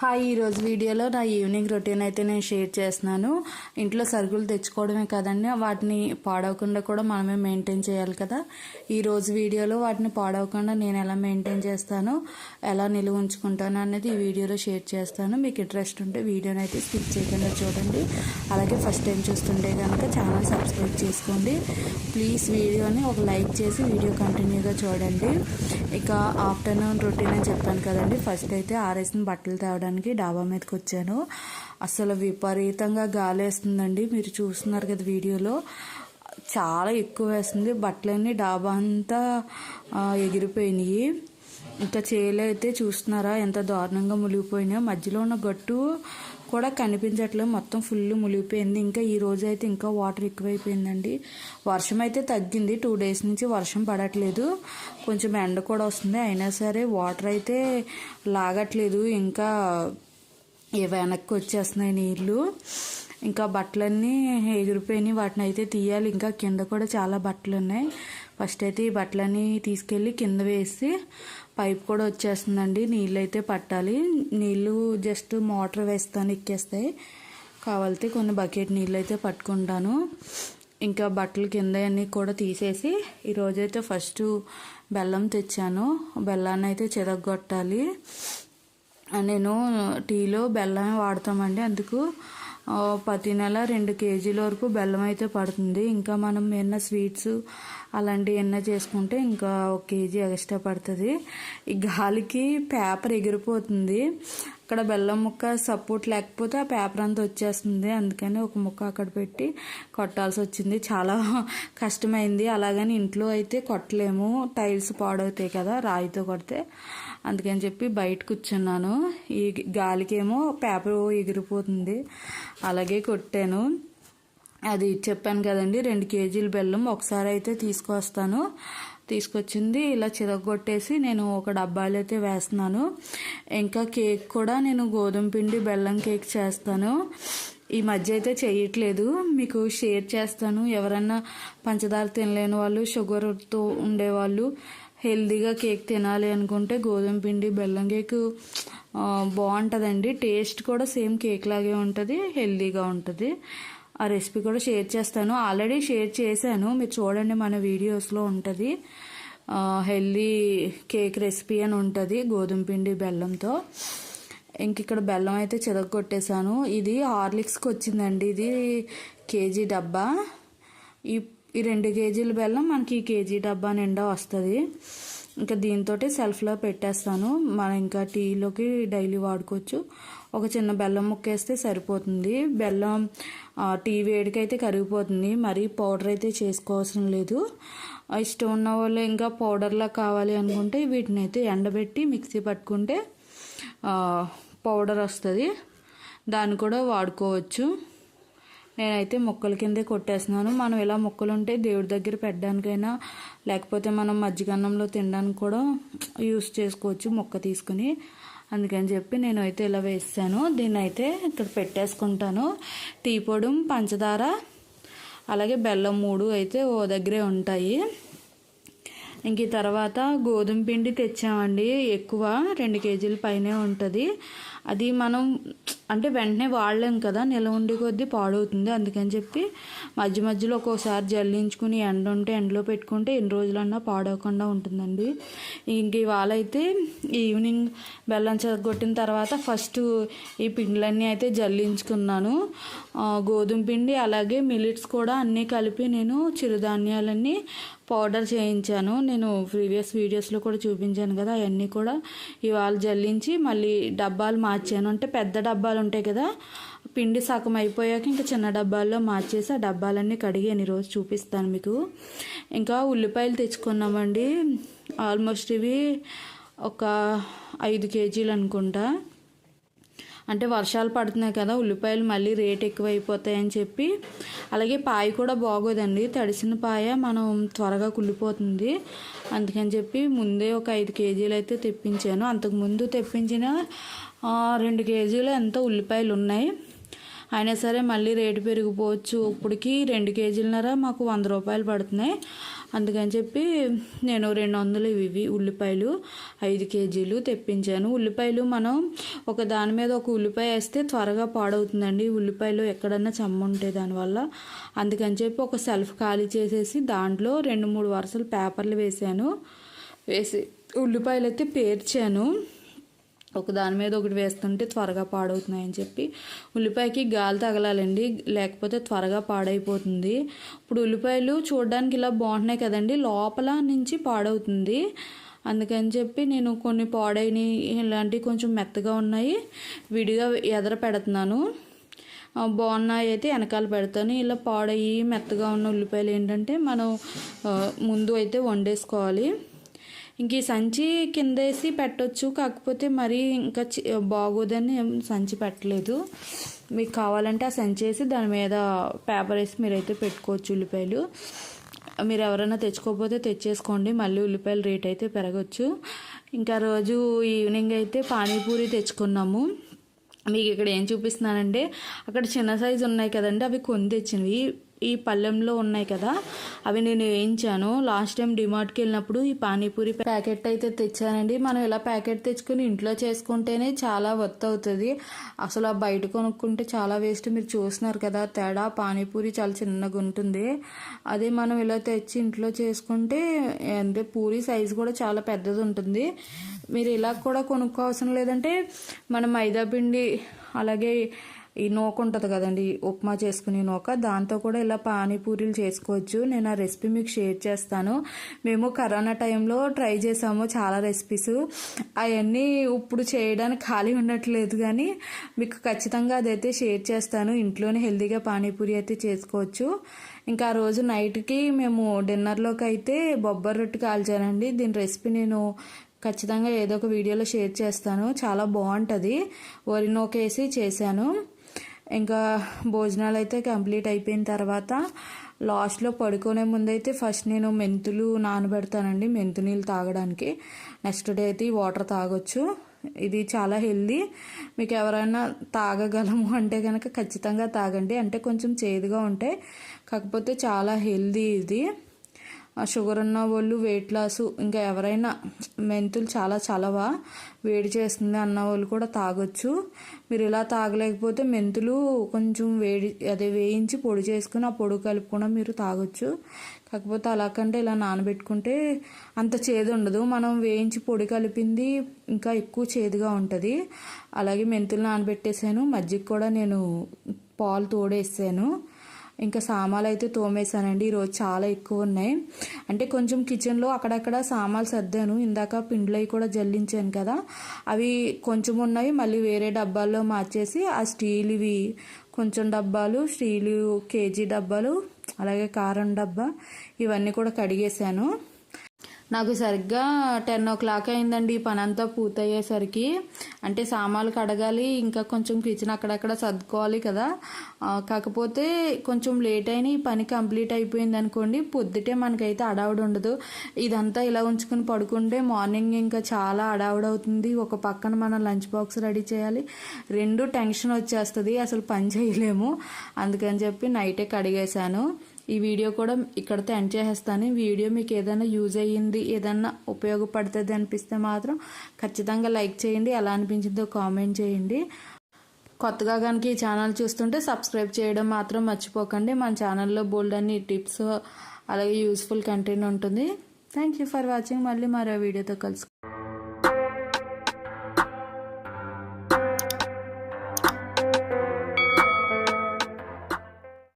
Hi ఈరోజు వీడియోలో నా ఈవినింగ్ రొటీన్ అయితే నేను షేర్ చేస్తున్నాను. ఇంట్లో సరుకులు తెచ్చుకోవడమే కదండి వాటిని పాడవకుండా కూడా మనమే మెయింటైన్ చేయాలి కదా. ఈరోజు వీడియోలో వాటిని పాడవకుండా నేను ఎలా మెయింటైన్ చేస్తాను ఎలా నిలువ ఉంచుకుంటాను అనేది ఈ వీడియోలో షేర్ చేస్తాను. మీకు ఇంట్రెస్ట్ ఉంటే వీడియోని అయితే స్కిప్ చేయకుండా చూడండి. అలాగే ఫస్ట్ టైం చూస్తుంటే కనుక ఛానల్ సబ్స్క్రైబ్ చేసుకోండి. ప్లీజ్ వీడియోని ఒక లైక్ చేసి వీడియో కంటిన్యూగా చూడండి. ఇక ఆఫ్టర్నూన్ రొటీన్ అని చెప్పాను కదండి ఫస్ట్ అయితే ఆరేసిన బట్టలు తేవడానికి డాబా మీదకి వచ్చాను. అసలు విపరీతంగా గాలి వేస్తుందండి మీరు చూస్తున్నారు కదా వీడియోలో. చాలా ఎక్కువ వేస్తుంది. బట్టలన్నీ డాబా అంతా ఎగిరిపోయినాయి. ఇంకా చేలు అయితే చూస్తున్నారా? ఎంత దారుణంగా మునిగిపోయినాయో. మధ్యలో ఉన్న గట్టు కూడా కనిపించట్లేదు. మొత్తం ఫుల్ మునిగిపోయింది. ఇంకా ఈ రోజు అయితే ఇంకా వాటర్ ఎక్కువైపోయిందండి. వర్షం అయితే తగ్గింది. టూ డేస్ నుంచి వర్షం పడట్లేదు. కొంచెం ఎండ కూడా వస్తుంది. అయినా సరే వాటర్ అయితే లాగట్లేదు. ఇంకా వెనక్కి వచ్చేస్తున్నాయి నీళ్ళు ఇంకా బట్టలన్నీ ఎగిరిపోయినాయి. వాటిని అయితే తీయాలి. ఇంకా కింద కూడా చాలా బట్టలు ఉన్నాయి ఫస్ట్ అయితే ఈ బట్టలన్నీ తీసుకెళ్ళి కింద వేసి పైప్ కూడా వచ్చేస్తుందండి. నీళ్ళు అయితే పట్టాలి. నీళ్ళు జస్ట్ మోటార్ వేస్తాను ఎక్కేస్తాయి కావాలితే కొన్ని బకెట్ నీళ్ళు అయితే పట్టుకుంటాను. ఇంకా బట్టలు కింద అన్నీ కూడా తీసేసి ఈరోజైతే ఫస్ట్ బెల్లం తెచ్చాను. బెల్లాన్ని అయితే చెదగొట్టాలి నేను టీలో బెల్లమే వాడతామండి. అందుకు ప్రతి నెల రెండు కేజీల వరకు బెల్లం అయితే పడుతుంది. ఇంకా మనం ఏమైనా స్వీట్స్ అలాంటివి ఏమన్నా చేసుకుంటే ఇంకా ఒక కేజీ ఎక్స్ట్రా పడుతుంది. ఈ గాలికి పేపర్ ఎగిరిపోతుంది. అక్కడ బెల్లం ముక్క సపోర్ట్ లేకపోతే ఆ పేపర్ అంతా వచ్చేస్తుంది. అందుకని ఒక ముక్క అక్కడ పెట్టి కొట్టాల్సి వచ్చింది. చాలా కష్టమైంది. అలాగని ఇంట్లో అయితే కొట్టలేము. టైల్స్ పాడవుతాయి కదా రాయితో కొడితే. అందుకని చెప్పి బయట కూర్చున్నాను. ఈ గాలికేమో పేపర్ ఎగిరిపోతుంది. అలాగే కొట్టాను. అది చెప్పాను కదండి రెండు కేజీలు బెల్లం ఒకసారి అయితే తీసుకొస్తాను. తీసుకొచ్చింది ఇలా చిరగొట్టేసి నేను ఒక డబ్బాలు అయితే వేస్తున్నాను. ఇంకా కేక్ కూడా నేను గోధుమ పిండి బెల్లం కేక్ చేస్తాను. ఈ మధ్య అయితే చేయట్లేదు. మీకు షేర్ చేస్తాను. ఎవరన్నా పంచదార తినలేని వాళ్ళు షుగర్తో ఉండేవాళ్ళు హెల్దీగా కేక్ తినాలి అనుకుంటే గోధుమ పిండి బెల్లం కేక్ బాగుంటుందండి. టేస్ట్ కూడా సేమ్ కేక్ లాగే ఉంటుంది హెల్దీగా ఉంటుంది. ఆ రెసిపీ కూడా షేర్ చేస్తాను. ఆల్రెడీ షేర్ చేశాను. మీరు చూడండి మన వీడియోస్లో ఉంటుంది. హెల్దీ కేక్ రెసిపీ అని ఉంటుంది గోధుమ పిండి బెల్లంతో. ఇంక ఇక్కడ బెల్లం అయితే చిరగొట్టేశాను ఇది హార్లిక్స్కి వచ్చిందండి. ఇది కేజీ డబ్బా. ఈ ఈ రెండు కేజీల బెల్లం మనకి ఈ కేజీ డబ్బా నిండా వస్తుంది. ఇంకా దీంతో సెల్ఫ్లో పెట్టేస్తాను. మనం ఇంకా టీలోకి డైలీ వాడుకోవచ్చు. ఒక చిన్న బెల్లం ముక్క వేస్తే సరిపోతుంది. బెల్లం టీ వేడికైతే కరిగిపోతుంది. మరీ పౌడర్ అయితే చేసుకోవాల్సిన లేదు. ఆ, ఇష్టం ఉన్న వాళ్ళు ఇంకా పౌడర్లా కావాలి అనుకుంటే వీటిని అయితే ఎండబెట్టి మిక్సీ పట్టుకుంటే పౌడర్ వస్తుంది. దాన్ని కూడా వాడుకోవచ్చు. నేనైతే మొక్కల కిందే కొట్టేస్తున్నాను. మనం ఇలా మొక్కలు ఉంటే దేవుడి దగ్గర పెట్టడానికైనా లేకపోతే మనం మజ్జిగన్నంలో తినడానికి కూడా యూస్ చేసుకోవచ్చు మొక్క తీసుకుని. అందుకని చెప్పి నేను అయితే ఇలా వేసాను. దీన్ని అయితే ఇక్కడ పెట్టేసుకుంటాను. టీ పొడి పంచదార అలాగే బెల్లం మూడు అయితే ఓ దగ్గరే ఉంటాయి. ఇంక ఈ తర్వాత గోధుమ పిండి తెచ్చామండి. ఎక్కువ రెండు కేజీల పైనే ఉంటుంది. అది మనం అంటే వెంటనే వాడలేం కదా నిల ఉండి కొద్దీ పాడవుతుంది. అందుకని చెప్పి మధ్య మధ్యలో ఒక్కోసారి జల్లించుకుని ఎండ ఉంటే ఎండలో పెట్టుకుంటే ఎన్ని రోజులన్నా పాడవకుండా ఉంటుందండి. ఇంక ఇవాళ అయితే ఈవినింగ్ బెల్లం చెదగొట్టిన తర్వాత ఫస్ట్ ఈ పిండిలన్నీ అయితే జల్లించుకున్నాను. గోధుమ పిండి అలాగే మిలిట్స్ కూడా అన్నీ కలిపి నేను చిరుధాన్యాలన్నీ పౌడర్ చేయించాను. నేను ప్రీవియస్ వీడియోస్లో కూడా చూపించాను కదా అవన్నీ కూడా ఇవాళ జల్లించి మళ్ళీ డబ్బాలు మార్చాను. అంటే పెద్ద డబ్బాలు ఉంటాయి కదా పిండి సగం అయిపోయాక ఇంకా చిన్న డబ్బాల్లో మార్చేసి ఆ డబ్బాలన్నీ కడిగి ఎన్ని ఈరోజు చూపిస్తాను మీకు. ఇంకా ఉల్లిపాయలు తెచ్చుకున్నామండి. ఆల్మోస్ట్ ఇవి ఒక ఐదు కేజీలు అనుకుంటా. అంటే వర్షాలు పడుతున్నాయి కదా ఉల్లిపాయలు మళ్ళీ రేట్ ఎక్కువైపోతాయని చెప్పి. అలాగే పాయ కూడా బాగోదండి. తడిసిన పాయ మనం త్వరగా కుళ్ళిపోతుంది. అందుకని చెప్పి ముందే ఒక ఐదు కేజీలు అయితే తెప్పించాను. అంతకుముందు తెప్పించిన రెండు కేజీలు ఎంతో ఉల్లిపాయలు ఉన్నాయి. అయినా సరే మళ్ళీ రేటు పెరిగిపోవచ్చు. ఇప్పటికి రెండు కేజీలన్నర మాకు వంద రూపాయలు పడుతున్నాయి. అందుకని చెప్పి నేను రెండు వందలు ఇవి ఉల్లిపాయలు ఐదు కేజీలు తెప్పించాను. ఉల్లిపాయలు మనం ఒక దాని మీద ఒక ఉల్లిపాయ వేస్తే త్వరగా పాడవుతుందండి. ఉల్లిపాయలు ఎక్కడన్నా చెమ్మ ఉంటే దానివల్ల అందుకని చెప్పి ఒక సెల్ఫ్ ఖాళీ చేసేసి దాంట్లో రెండు మూడు వరుసలు పేపర్లు వేసాను వేసి ఉల్లిపాయలు అయితే పేర్చాను. ఒక దాని మీద ఒకటి వేస్తుంటే త్వరగా పాడవుతున్నాయని చెప్పి ఉల్లిపాయకి గాలి తగలాలండి. లేకపోతే త్వరగా పాడైపోతుంది. ఇప్పుడు ఉల్లిపాయలు చూడడానికి ఇలా బాగుంటున్నాయి కదండి. లోపల నుంచి పాడవుతుంది. అందుకని చెప్పి నేను కొన్ని పాడైని ఇలాంటివి కొంచెం మెత్తగా ఉన్నాయి. విడిగా ఎదర పెడుతున్నాను. బాగున్నాయి అయితే వెనకాల పెడతాను. ఇలా పాడయ్యి మెత్తగా ఉన్న ఉల్లిపాయలు ఏంటంటే మనం ముందు అయితే వండేసుకోవాలి. ఇంక ఈ సంచి కిందేసి పెట్టొచ్చు. కాకపోతే మరీ ఇంకా చి- బాగోదని ఏం సంచి పెట్టలేదు. మీకు కావాలంటే ఆ సంచి వేసి దాని మీద పేపర్ వేసి మీరైతే పెట్టుకోవచ్చు ఉల్లిపాయలు. మీరు ఎవరైనా తెచ్చుకోకపోతే తెచ్చేసుకోండి. మళ్ళీ ఉల్లిపాయల రేట్ అయితే పెరగచ్చు. ఇంకా రోజు ఈవినింగ్ అయితే పానీపూరి తెచ్చుకున్నాము. మీకు ఇక్కడ ఏం చూపిస్తున్నానంటే అక్కడ చిన్న సైజు ఉన్నాయి కదండి అవి కొని తెచ్చినవి. ఈ పళ్ళెంలో ఉన్నాయి కదా అవి నేను వేయించాను. లాస్ట్ టైం డిమార్ట్కి వెళ్ళినప్పుడు ఈ పానీపూరి ప్యాకెట్ అయితే తెచ్చానండి. మనం ఇలా ప్యాకెట్ తెచ్చుకొని ఇంట్లో చేసుకుంటేనే చాలా వర్త్ అవుతుంది. అసలు ఆ బయట కొనుక్కుంటే చాలా వేస్ట్. మీరు చూస్తున్నారు కదా తేడా. పానీపూరి చాలా చిన్నగా ఉంటుంది. అదే మనం ఇలా తెచ్చి ఇంట్లో చేసుకుంటే అంటే పూరి సైజు కూడా చాలా పెద్దది ఉంటుంది. మీరు ఇలా కూడా కొనుక్కోవసరం లేదంటే మనం మైదా పిండి అలాగే ఈ నూక ఉంటుంది కదండి ఉప్మా చేసుకునే నూక దాంతో కూడా ఇలా పానీపూరీలు చేసుకోవచ్చు. నేను ఆ రెసిపీ మీకు షేర్ చేస్తాను. మేము కరోనా టైంలో ట్రై చేసాము చాలా రెసిపీస్. అవన్నీ ఇప్పుడు చేయడానికి ఖాళీ ఉండట్లేదు కానీ మీకు ఖచ్చితంగా అదైతే షేర్ చేస్తాను. ఇంట్లోనే హెల్తీగా పానీపూరి అయితే చేసుకోవచ్చు. ఇంకా ఆ రోజు నైట్కి మేము డిన్నర్లోకి అయితే బొబ్బర్ రొట్టె కాల్చానండి. దీని రెసిపీ నేను ఖచ్చితంగా ఏదో ఒక వీడియోలో షేర్ చేస్తాను. చాలా బాగుంటుంది. వరి నూకేసి చేశాను. ఇంకా భోజనాలు అయితే కంప్లీట్ అయిపోయిన తర్వాత లాస్ట్లో పడుకునే ముందైతే ఫస్ట్ నేను మెంతులు నానబెడతానండి మెంతు నీళ్ళు తాగడానికి. నెక్స్ట్ డే అయితే ఈ వాటర్ తాగొచ్చు. ఇది చాలా హెల్దీ. మీకు ఎవరైనా తాగగలము అంటే కనుక ఖచ్చితంగా తాగండి. అంటే కొంచెం చేదుగా ఉంటాయి. కాకపోతే చాలా హెల్దీ ఇది. షుగర్ ఉన్న వాళ్ళు వెయిట్ లాస్ ఇంకా ఎవరైనా మెంతులు చాలా చలవ వేడి చేస్తుంది అన్న వాళ్ళు కూడా తాగొచ్చు. మీరు ఇలా తాగలేకపోతే మెంతులు కొంచెం వేడి అదే వేయించి పొడి చేసుకుని ఆ పొడి కలుపుకుండా మీరు తాగొచ్చు. కాకపోతే అలా కంటే ఇలా నానబెట్టుకుంటే అంత చేదు ఉండదు. మనం వేయించి పొడి కలిపింది ఇంకా ఎక్కువ చేదుగా ఉంటుంది. అలాగే మెంతులు నానబెట్టేసాను. మజ్జిగ కూడా నేను పాలు తోడేసాను. ఇంకా సామాలు అయితే తోమేశానండి. ఈరోజు చాలా ఎక్కువ ఉన్నాయి. అంటే కొంచెం కిచెన్లో అక్కడక్కడ సామాలు సర్దాను. ఇందాక పిండ్లవి కూడా జల్లించాను కదా. అవి కొంచెం ఉన్నాయి. మళ్ళీ వేరే డబ్బాల్లో మార్చేసి ఆ స్టీల్ ఇవి కొంచెం డబ్బాలు స్టీలు కేజీ డబ్బాలు అలాగే కారం డబ్బా ఇవన్నీ కూడా కడిగేశాను. నాకు సరిగ్గా టెన్ ఓ క్లాక్ అయిందండి. ఈ పని అంతా పూర్తయ్యేసరికి. అంటే సామాన్లు కడగాలి ఇంకా కొంచెం కిచెన్ అక్కడక్కడ సర్దుకోవాలి కదా. కాకపోతే కొంచెం లేట్ అయిన ఈ పని కంప్లీట్ అయిపోయింది అనుకోండి పొద్దుటే మనకైతే అడావుడు ఉండదు. ఇదంతా ఇలా ఉంచుకుని పడుకుంటే మార్నింగ్ ఇంకా చాలా అడావుడవుతుంది ఒక పక్కన మనం లంచ్ బాక్స్ రెడీ చేయాలి. రెండు టెన్షన్ వచ్చేస్తుంది అసలు పని చేయలేము. అందుకని చెప్పి నైటే కడిగేశాను. ఈ వీడియో కూడా ఇక్కడితో ఎండ్ చేసేస్తాను. వీడియో మీకు ఏదైనా యూజ్ అయ్యింది ఏదైనా ఉపయోగపడుతుంది అనిపిస్తే మాత్రం ఖచ్చితంగా లైక్ చేయండి. ఎలా అనిపించిందో కామెంట్ చేయండి. కొత్తగా కనుక ఈ ఛానల్ చూస్తుంటే సబ్స్క్రైబ్ చేయడం మాత్రం మర్చిపోకండి. మన ఛానల్లో బోల్డ్ అన్ని టిప్స్ అలాగే యూస్ఫుల్ కంటెంట్ ఉంటుంది. థ్యాంక్ యూ ఫర్ వాచింగ్ మళ్ళీ మరో వీడియోతో కలుసుకుందాం.